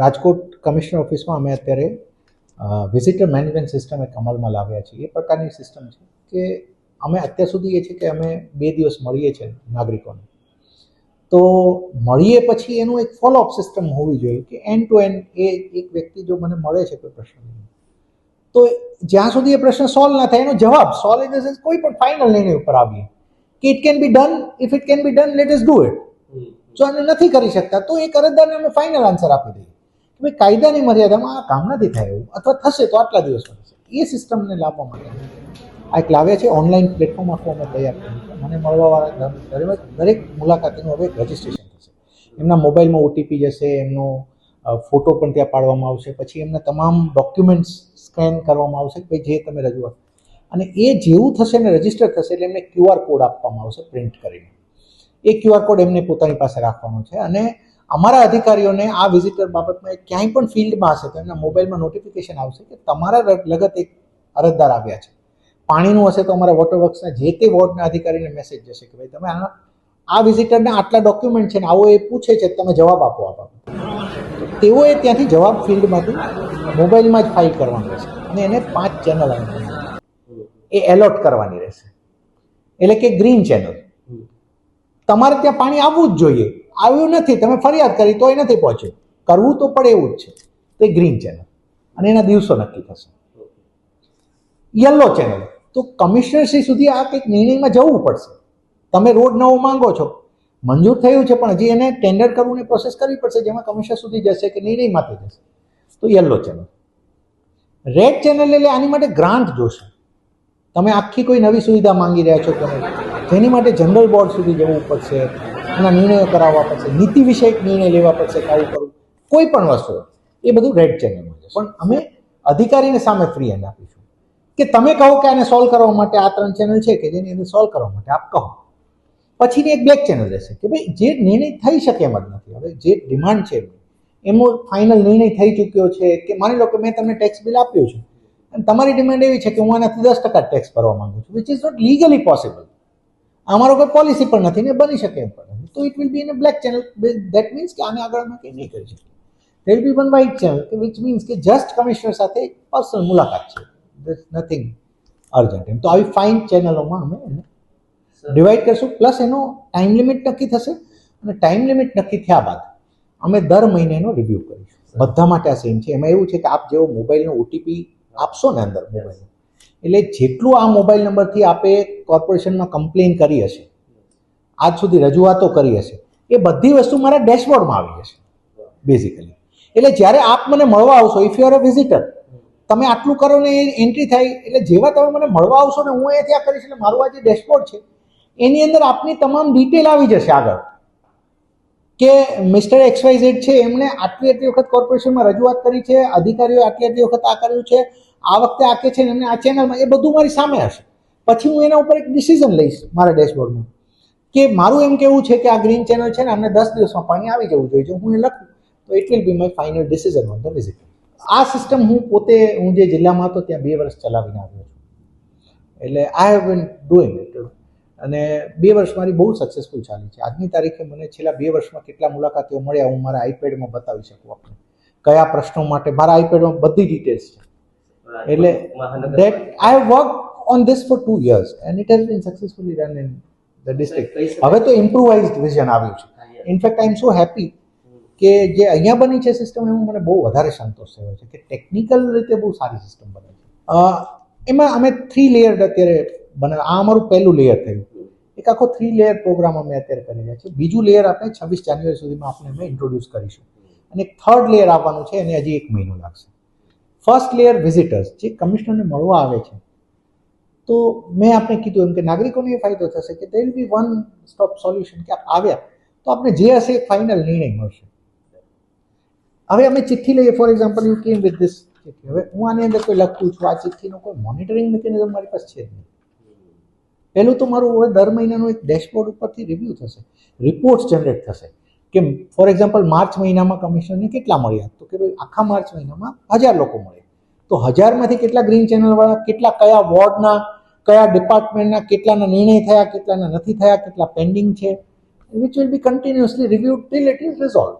Rajkot commissioner ઓફિસમાં અમે અત્યારે વિઝિટર મેનેજમેન્ટ સિસ્ટમ એક અમલમાં લાવ્યા છીએ. એ પ્રકારની સિસ્ટમ છે કે અમે અત્યાર સુધી એ છે કે અમે બે દિવસ મળીએ છીએ નાગરિકોને. તો મળીએ પછી એનું એક ફોલોઅપ સિસ્ટમ હોવી જોઈએ કે એન્ડ ટુ એન્ડ એ એક વ્યક્તિ જો મને મળે છે કોઈ પ્રશ્ન તો જ્યાં સુધી એ પ્રશ્ન સોલ્વ ના થાય એનો જવાબ સોલ્વ ઇન ધ સેન્સ કોઈ પણ ફાઇનલ નિર્ણય ઉપર આવીએ. કે it can be done if it can be done let's do it જો અમે નથી કરી શકતા તો એ અરજદારને અમે ફાઇનલ આન્સર આપી દઈએ. ભાઈ કાયદાની મર્યાદામાં આ કામ નથી થાય એવું. અથવા થશે તો આટલા દિવસમાં થશે એ સિસ્ટમને લાવવા માટે. આ એક લાવ્યા છે, ઓનલાઈન પ્લેટફોર્મ આખું અમે તૈયાર કર્યું મને મળવાવાળા દરેક દરેક મુલાકાતીનું હવે રજિસ્ટ્રેશન થશે. એમના મોબાઈલમાં ઓટીપી જશે, એમનો ફોટો પણ ત્યાં પાડવામાં આવશે. પછી એમના તમામ ડોક્યુમેન્ટ્સ સ્કેન કરવામાં આવશે કે જે તમે રજૂઆત અને એ જેવું થશે ને રજિસ્ટર થશે એટલે એમને ક્યુઆર કોડ આપવામાં આવશે પ્રિન્ટ કરીને. એ ક્યુઆર કોડ એમને પોતાની પાસે રાખવાનો છે અને અમારા અધિકારીઓને આ વિઝિટર બાબતમાં ક્યાંય પણ ફિલ્ડમાં હશે તો એમના મોબાઈલમાં નોટિફિકેશન આવશે કે તમારા લગત એક અરજદાર આવ્યા છે. પાણીનું હશે તો અમારા વોટર વર્ક્સના જે તે વોર્ડના અધિકારીને મેસેજ જશે કે ભાઈ તમે આ આ વિઝિટરના આટલા ડોક્યુમેન્ટ છે ને આવો એ પૂછે છે, તમે જવાબ આપો આ બાબતે. તેઓએ ત્યાંથી જવાબ ફિલ્ડમાંથી મોબાઈલમાં જ ફાઇલ કરવાનો રહેશે અને એને પાંચ ચેનલ એ એલોટ કરવાની રહેશે. એટલે કે ગ્રીન ચેનલ તમારે ત્યાં પાણી આવવું જ જોઈએ. આવ્યું નથી, તમે ફરિયાદ કરી તોય નથી પહોંચ્યું. કરવું તો પડે એવું જ છે. તો એ ગ્રીન ચેનલ અને એના દિવસો નક્કી થશે. યલો ચેનલ તો કમિશનરશ્રી સુધી આ કંઈક નિર્ણયમાં જવું પડશે. તમે રોડ નવો માંગો છો. મંજૂર થયું છે, પણ હજી એને ટેન્ડર કરવું ને પ્રોસેસ કરવી પડશે, જેમાં કમિશનર સુધી જશે કે નિર્ણયમાંથી જશે. તો યલો ચેનલ રેડ ચેનલ એટલે આની માટે ગ્રાન્ટ જોશે. તમે આખી કોઈ નવી સુવિધા માંગી રહ્યા છો તમે જેની માટે જનરલ બોર્ડ સુધી જવું પડશે. એના નિર્ણયો કરાવવા પડશે નીતિ વિષયક નિર્ણય લેવા પડશે કે આવું કરવું. કોઈ પણ વસ્તુ, એ બધું રેડ ચેનલમાં છે પણ અમે અધિકારીને સામે ફ્રી હેન્ડ આપીશું. કે તમે કહો કે આને સોલ્વ કરવા માટે આ ત્રણ ચેનલ છે કે જેની અંદર સોલ્વ કરવા માટે આપ કહો. પછીની એક બ્લેક ચેનલ રહેશે કે ભાઈ, જે નિર્ણય થઈ શકે એમ જ નથી. હવે જે ડિમાન્ડ છે, એમનો ફાઇનલ નિર્ણય થઈ ચૂક્યો છે કે માની લો કે મેં તમને ટેક્સ બિલ આપ્યું છે. અને તમારી ડિમાન્ડ એવી છે કે હું આનાથી દસ ટકા ટેક્સ ભરવા માંગુ છું which is not legally possible અમારો કોઈ પોલિસી પણ નથી ને બની શકે એમ પણ. તો it will be in a black channel that means કે આને આગળ અમે કંઈ નહીં કરી શકીએ there be one white channel કે વિચ મીન્સ કે જસ્ટ કમિશનર સાથે એક પર્સનલ મુલાકાત છે. દેટ નથિંગ અર્જન્ટ એમ તો આવી ફાઇન ચેનલોમાં અમે એને ડિવાઈડ કરશું. પ્લસ એનો ટાઈમ લિમિટ નક્કી થશે. અને ટાઈમ લિમિટ નક્કી થયા બાદ અમે દર મહિને એનો રિવ્યૂ કરીશું. બધા માટે આ સેમ છે. એમાં એવું છે કે આપ જેવો મોબાઈલનો ઓટીપી આપશો ને અંદર મોબાઈલ એટલે જેટલું આ મોબાઈલ નંબરથી આપે કોર્પોરેશનમાં કમ્પ્લેન કરી હશે આજ સુધી રજૂઆતો કરી હશે. એ બધી વસ્તુ મારા ડેશબોર્ડમાં આવી જશે બેઝિકલી એટલે જ્યારે આપ મને મળવા આવશો if you are a visitor તમે આટલું કરો ને એ એન્ટ્રી થાય, એટલે જેવા તમે મને મળવા આવશો ને હું અહીંયાથી આ કરીશ, એટલે મારું આ જે ડેશબોર્ડ છે, એની અંદર આપની તમામ ડિટેલ આવી જશે આગળ. કે મિસ્ટર એક્સવાયઝેડ છે, એમણે આટલી આટલી વખત કોર્પોરેશનમાં રજૂઆત કરી છે અધિકારીઓ આટલી આટલી વખત આ કર્યું છે, આ વખતે આ કે છે ને એમને આ ચેનલમાં એ બધું મારી સામે હશે. પછી હું એના ઉપર એક ડિસિઝન લઈશ, મારા ડેશબોર્ડમાં. કે મારું એમ કેવું છે કે આ ગ્રીન ચેનલ છે ને અમને દસ દિવસમાં પાણી આવી જવું જોઈએ જો હું એ લખું તો it will be my final decision on the visit આ સિસ્ટમ હું પોતે હું જે જિલ્લામાં હતો ત્યાં બે વર્ષ ચલાવીને આવ્યો છું. એટલે I have been doing it અને બે વર્ષ મારી બહુ સક્સેસફુલ ચાલી છે. આજની તારીખે મને છેલ્લા બે વર્ષમાં કેટલા મુલાકાતીઓ મળ્યા હું મારા આઈપેડમાં બતાવી શકું આપણે કયા પ્રશ્નો માટે મારા આઈપેડમાં બધી ડિટેલ્સ છે. એટલે that I work on this for two years and it has has successfully run done in district હવે તો ઇમ્પ્રુવાઇઝડ વિઝન આવ્યું છે. ઇનફેક્ટ આઈ એમ સો હેપી કે જે અહીંયા બની છે સિસ્ટમ એમાં મને બહુ વધારે સંતોષ થયો છે કે ટેકનિકલ રીતે બહુ સારી સિસ્ટમ બની છે. એમાં અમે થ્રી લેયર અત્યારે બને આ અમારું પહેલું લેયર થયું. એક આખો થ્રી લેયર પ્રોગ્રામ અમે અત્યારે કરી રહ્યા છીએ. બીજું લેયર આપણે છવ્વીસ જાન્યુઆરી સુધીમાં આપણે અમે ઇન્ટ્રોડ્યુસ કરીશું. અને એક થર્ડ લેયર આવવાનું છે એને હજી એક મહિનો લાગશે. ફર્સ્ટ લેયર વિઝિટર્સ જે કમિશનરને મળવા આવે છે તો મેં આપણે કીધું એમ કે નાગરિકોને એ ફાયદો થશે કે there'll be one stop solution કે આવ્યા તો આપણે જે હશે એ ફાઇનલ નિર્ણય મળશે. હવે અમે ચિઠ્ઠી લઈએ for example you came with this ચિઠ્ઠી. હવે હું આની અંદર કોઈ લખું છું, આ ચિઠ્ઠીનો કોઈ મોનિટરિંગ મિકેનિઝમ મારી પાસે છે જ નહીં. પહેલું તો મારું હવે દર મહિનાનું એક ડેશબોર્ડ ઉપરથી રિવ્યૂ થશે. રિપોર્ટ્સ જનરેટ થશે. કે ફોર એક્ઝામ્પલ માર્ચ મહિનામાં કમિશનરને કેટલા મળ્યા? તો કે ભાઈ આખા માર્ચ મહિનામાં હજાર લોકો મળ્યા. તો હજારમાંથી કેટલા ગ્રીન ચેનલવાળા કેટલા કયા વોર્ડના કયા ડિપાર્ટમેન્ટના કેટલાના નિર્ણય થયા, કેટલાના નથી થયા, કેટલા પેન્ડિંગ છે which will be continuously review till it is resolve